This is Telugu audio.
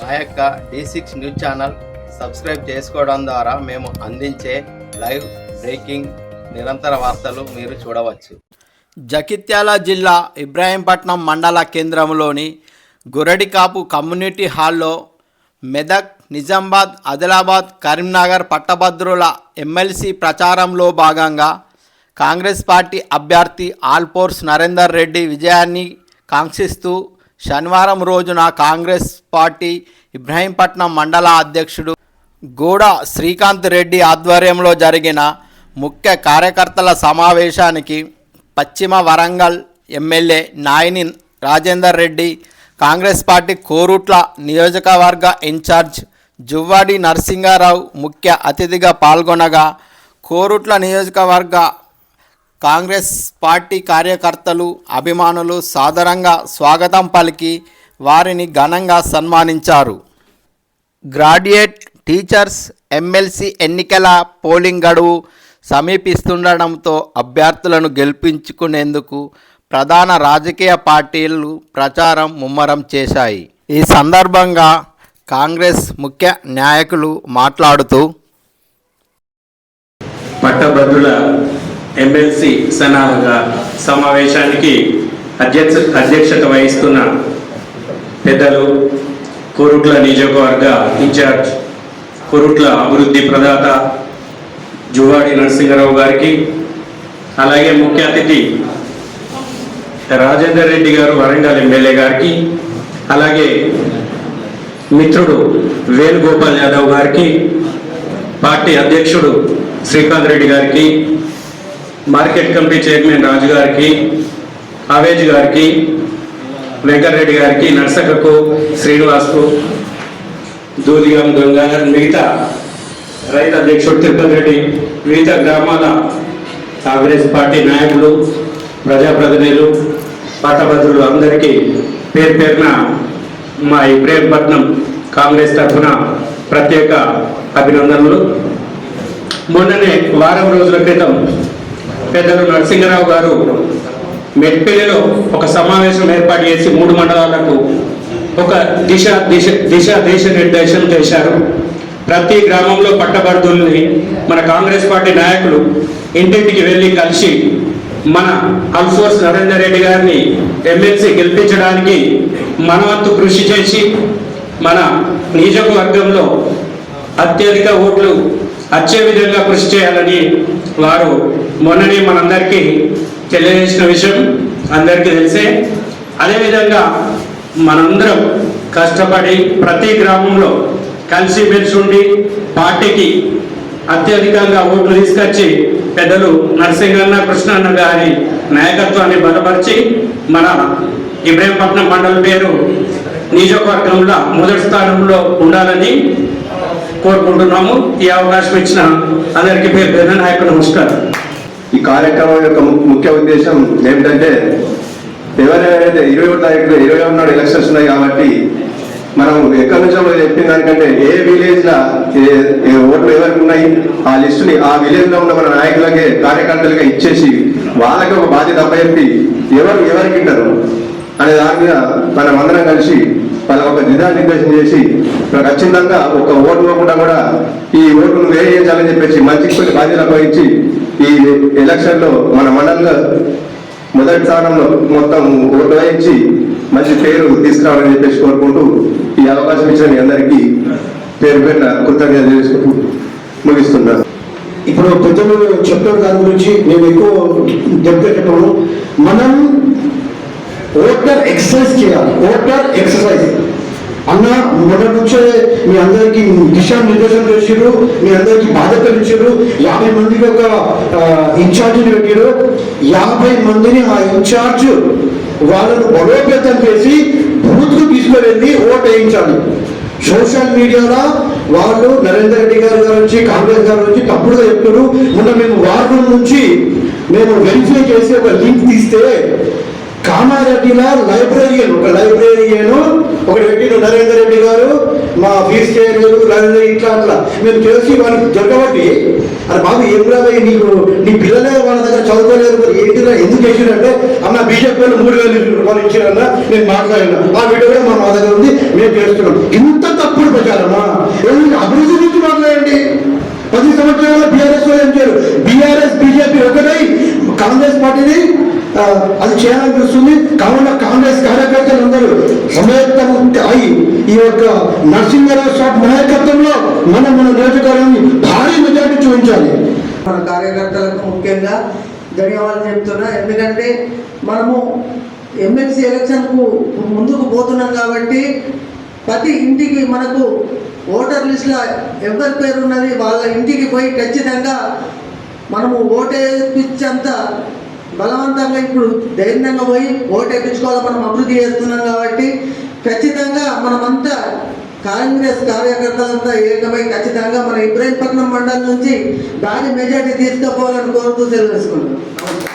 మా యొక్క D six news channel subscribe చేసుకోవడం ద్వారా మేము అందించే లైవ్ బ్రేకింగ్ నిరంతర వార్తలు మీరు చూడవచ్చు. జగిత్యాల జిల్లా ఇబ్రాహీంపట్నం మండల కేంద్రంలోని గురడికాపు కమ్యూనిటీ హాల్లో మెదక్ నిజామాబాద్ ఆదిలాబాద్ కరీంనగర్ పట్టభద్రుల ఎమ్మెల్సీ ప్రచారంలో భాగంగా కాంగ్రెస్ పార్టీ అభ్యర్థి ఆల్పోర్స్ నరేందర్ రెడ్డి విజయాన్ని కాంక్షిస్తూ శనివారం రోజున కాంగ్రెస్ పార్టీ ఇబ్రాహీంపట్నం మండల అధ్యక్షుడు గూడ శ్రీకాంత్ రెడ్డి ఆధ్వర్యంలో జరిగిన ముఖ్య కార్యకర్తల సమావేశానికి పశ్చిమ వరంగల్ ఎమ్మెల్యే నాయని రాజేందర్ రెడ్డి కాంగ్రెస్ పార్టీ కోరుట్ల నియోజకవర్గ ఇన్ఛార్జ్ జువ్వాడి నరసింగారావు ముఖ్య అతిథిగా పాల్గొనగా కోరుట్ల నియోజకవర్గ కాంగ్రెస్ పార్టీ కార్యకర్తలు అభిమానులు సాదరంగా స్వాగతం పలికి వారిని ఘనంగా సన్మానించారు. గ్రాడ్యుయేట్ టీచర్స్ ఎమ్మెల్సీ ఎన్నికల పోలింగ్ గడువు సమీపిస్తుండడంతో అభ్యర్థులను గెలిపించుకునేందుకు ప్రధాన రాజకీయ పార్టీలు ప్రచారం ముమ్మరం చేశాయి. ఈ సందర్భంగా కాంగ్రెస్ ముఖ్య నాయకులు మాట్లాడుతూ పట్టభద్రుల ఎమ్మెల్సీ సన్నాహక సమావేశానికి అధ్యక్ష అధ్యక్షత వహిస్తున్న పెద్దలు కోరుట్ల నియోజకవర్గ ఇన్ఛార్జ్ కోరుట్ల అభివృద్ధి ప్రదాత జువాడి నరసింహరావు గారికి అలాగే ముఖ్య అతిథి రాజేందర్ రెడ్డి గారు వరంగల్ ఎమ్మెల్యే గారికి అలాగే మిత్రుడు వేణుగోపాల్ యాదవ్ గారికి పార్టీ అధ్యక్షుడు శ్రీకాంత్ రెడ్డి గారికి మార్కెట్ కమిటీ చైర్మన్ రాజు గారికి అవేజ్ గారికి వెంకటరెడ్డి గారికి నర్సకకు శ్రీనివాస్కు దూదిగం గంగాధర్ మిగతా రైతు అధ్యక్షుడు తిరుపతి రెడ్డి వివిధ గ్రామాల కాంగ్రెస్ పార్టీ నాయకులు ప్రజాప్రతినిధులు పట్టభద్రులు అందరికీ పేరు పేరున మా ఇబ్రహీంపట్నం కాంగ్రెస్ తరఫున ప్రత్యేక అభినందనలు. మొన్ననే వారం రోజుల క్రితం పెద్దలు నరసింహరావు గారు మెట్పల్లిలో ఒక సమావేశం ఏర్పాటు చేసి మూడు మండలాలకు ఒక దిశ దిశ దిశ దేశ నిర్దేశం చేశారు. ప్రతి గ్రామంలో పట్టభద్రుల్ని మన కాంగ్రెస్ పార్టీ నాయకులు ఇంటింటికి వెళ్ళి కలిసి మన అల్ఫోర్స్ నరేందర్ రెడ్డి గారిని ఎమ్మెల్సీ గెలిపించడానికి మనవంతు కృషి చేసి మన నియోజకవర్గంలో అత్యధిక ఓట్లు వచ్చే విధంగా కృషి చేయాలని వారు మొన్ననే మనందరికీ తెలియజేసిన విషయం అందరికీ తెలిసే అదేవిధంగా మనందరం కష్టపడి ప్రతి గ్రామంలో కలిసి మెలిసి ఉండి పార్టీకి అత్యధికంగా ఓట్లు తీసుకొచ్చి పెద్దలు నరసింహన్న కృష్ణన్న గారి నాయకత్వాన్ని బలపరిచి మన ఇబ్రహీంపట్నం మండలం పేరు నియోజకవర్గంలో మొదటి స్థానంలో ఉండాలని కోరుకుంటున్నాము. ఈ అవకాశం ఇచ్చిన అందరికీ పేరు పేరు నాయకు నమస్కారం. ఈ కార్యక్రమం యొక్క ముఖ్య ఉద్దేశం ఏమిటంటే ఎవరైతే ఇరవై ఒకటి తారీఖు ఇరవై ఒకటి నాడు ఎలక్షన్స్ ఉన్నాయి కాబట్టి మనం ఎక్కడి నుంచో చెప్పిన దానికంటే ఏ విలేజ్ లా ఓట్లు ఎవరికి ఉన్నాయి ఆ లిస్ట్ని ఆ విలేజ్లో ఉన్న మన నాయకులకే కార్యకర్తలుగా ఇచ్చేసి వాళ్ళకి ఒక బాధ్యత అప్పచెప్పి ఎవరు ఎవరికి ఇస్తారు అనే దాని మీద మనం అందరం కలిసి వాళ్ళ ఒక దిశానిర్దేశం చేసి ఖచ్చితంగా ఒక ఓటు ఇవ్వకుండా కూడా ఈ ఓటును వేయించాలని చెప్పేసి మంచి కొన్ని బాధ్యతలు అప్పగించి ఈ ఎలక్షన్లో మన మండలంలో మొదటి స్థానంలో మొత్తం ఓటు వేయించి మంచి పేరు తీసుకురావాలని చెప్పేసి కోరుకుంటూ ఈ అవకాశం ఇచ్చిన మీ అందరికీ పేరు పేరున కృతజ్ఞత చేసుకుంటూ ముగిస్తున్నాను ఇప్పుడు పెద్దలు చెప్పిన దాని గురించి మేము ఎక్కువ దెబ్బగా మనం ఓటర్ ఎక్సర్సైజ్ చేయాలి. ఓటర్ ఎక్సర్సైజ్ అన్న మొదటి నుంచే మీ అందరికి దిశానిర్దేశం చేసిరు మీ అందరికి బాధ్యతలు ఇచ్చారు యాభై మందికి ఒక ఇన్ఛార్జిని పెట్టారు యాభై మందిని ఆ ఇన్ఛార్జ్ వాళ్ళను బలోపేతం చేసి బూత్కు తీసుకువెళ్ళి ఓట్ వేయించాలి. సోషల్ మీడియాలో వాళ్ళు నరేందర్ రెడ్డి గారి నుంచి కాంగ్రెస్ గారి నుంచి తప్పుడుగా చెప్తారు మొన్న మేము వార్డు నుంచి మేము వెరిఫై చేసి ఒక లింక్ తీస్తే కామారెడ్డిలో లైబ్రరీయన్ ఒక లైబ్రరీయను ఒకటి పెట్టిన నరేందర్ రెడ్డి గారు. మా ఫీజు చేయలేదు లేదా ఇట్లా అట్లా. మేము చేసి వాళ్ళకి దొరకబట్టి అరే బాబు ఏం రాబోయే నీకు నీ పిల్లలే వాళ్ళ దగ్గర చదువుకోలేదు మరి ఏంటిరా ఎందుకు చేసిరంటే అన్న బీజేపీ వాళ్ళు మూడు వేల రూపాయలు ఇచ్చారన్న నేను మాట్లాడినా. ఆ వీడియో కూడా మా మా దగ్గర ఉంది మేము చేస్తున్నాం. ఇంత తప్పుడు ప్రచారమా? అభివృద్ధి గురించి మాట్లాడండి? పది సంవత్సరాల బీఆర్ఎస్ ఏం చేయరు? బీఆర్ఎస్ బీజేపీ ఒకటై కాంగ్రెస్ పార్టీని అది చేయాలని చూస్తుంది. కావున కాంగ్రెస్ కార్యకర్తలు అందరూ సమయత్తం అయి ఈ యొక్క నరసింహరావు సాబ్ నాయకత్వంలో మనం మన నియోజకవర్గాన్ని భారీ మెజార్టీ చూపించాలి. మన కార్యకర్తలకు ముఖ్యంగా ధన్యవాదాలు చెప్తున్నా. ఎందుకంటే మనము ఎమ్మెల్సీ ఎలక్షన్కు ముందుకు పోతున్నాం కాబట్టి ప్రతి ఇంటికి మనకు ఓటర్ లిస్ట్లో ఎవరి పేరు ఉన్నది వాళ్ళ ఇంటికి పోయి ఖచ్చితంగా మనము ఓటేపించేంత బలవంతంగా ఇప్పుడు ధైర్యంగా పోయి ఓటు వేయించుకోవాలి మనం అభివృద్ధి చేస్తున్నాం కాబట్టి ఖచ్చితంగా మనమంతా కాంగ్రెస్ కార్యకర్తలంతా ఏకమై ఖచ్చితంగా మన ఇబ్రాహీంపట్నం మండలం నుంచి దాని మెజార్టీ తీసుకుపోవాలని కోరుతూ తెలియజేసుకుంటాం